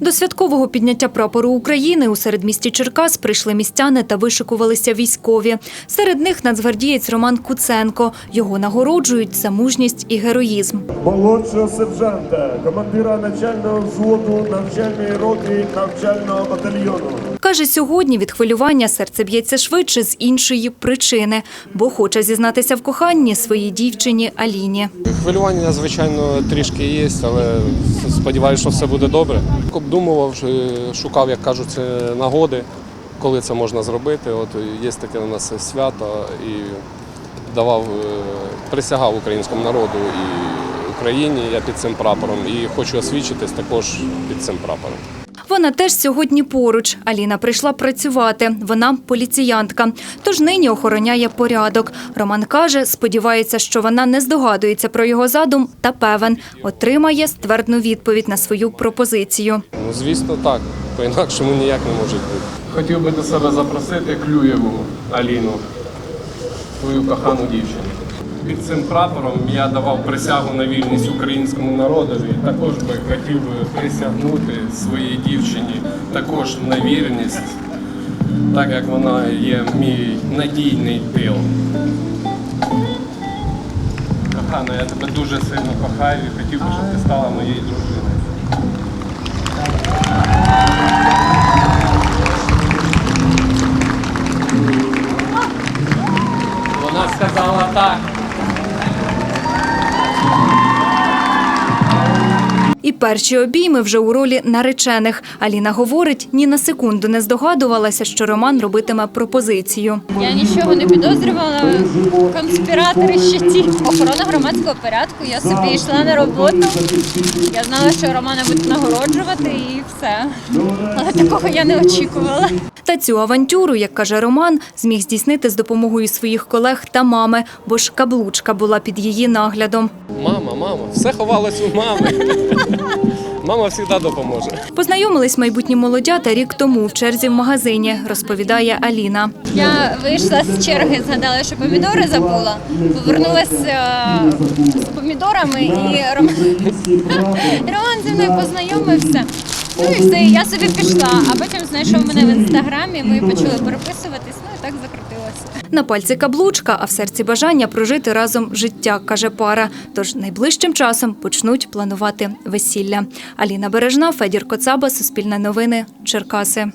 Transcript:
До святкового підняття прапору України у середмісті Черкас прийшли містяни та вишикувалися військові. Серед них нацгвардієць Роман Куценко. Його нагороджують за мужність і героїзм. молодшого сержанта, командира начального взводу навчальної роти навчального батальйону. Каже, сьогодні від хвилювання серце б'ється швидше з іншої причини, бо хоче зізнатися в коханні своїй дівчині Аліні. Хвилювання, звичайно, трішки є, але сподіваюся, що все буде добре. Обдумував, шукав, як кажуть, нагоди, коли це можна зробити. От є таке у нас свято і давав, е, присягав українському народу і Україні. Я під цим прапором і хочу освічитись також під цим прапором. Вона теж сьогодні поруч. Аліна прийшла працювати. Вона поліціянтка, тож нині охороняє порядок. Роман каже, сподівається, що вона не здогадується про його задум та певен, отримає ствердну відповідь на свою пропозицію. Ну, звісно, так. По-інакшому ніяк не може бути. Хотів би до себе запросити Клюєву Аліну, твою кохану дівчину. Під цим прапором я давав присягу на вільність українському народові. Також би хотів би присягнути своїй дівчині також на вірність, так як вона є мій надійний тил. Кохана, я тебе дуже сильно кохаю і хотів би, щоб ти стала моєю дружиною. Перші обійми вже у ролі наречених. Аліна говорить, ні на секунду не здогадувалася, що Роман робитиме пропозицію. Я нічого не підозрювала. Конспіратори ще ті. Охорона громадського порядку. Я собі йшла на роботу. Я знала, що Романа будуть нагороджувати і все. Але такого я не очікувала. Та цю авантюру, як каже Роман, зміг здійснити з допомогою своїх колег та мами, бо ж каблучка була під її наглядом. Мама, мама, все ховалось у мами. Мама завжди допоможе. Познайомились майбутні молодята рік тому в черзі в магазині, розповідає Аліна. Я вийшла з черги, згадала, що помідори забула. Повернулася з помідорами і Роман, Роман зі мною познайомився. Ну я собі пішла, а потім знайшов мене в інстаграмі. Ми почали переписуватись, ну і так закрутилося. На пальці каблучка, а в серці бажання прожити разом життя, каже пара. Тож найближчим часом почнуть планувати весілля. Аліна Бережна, Федір Коцаба, Суспільне новини, Черкаси.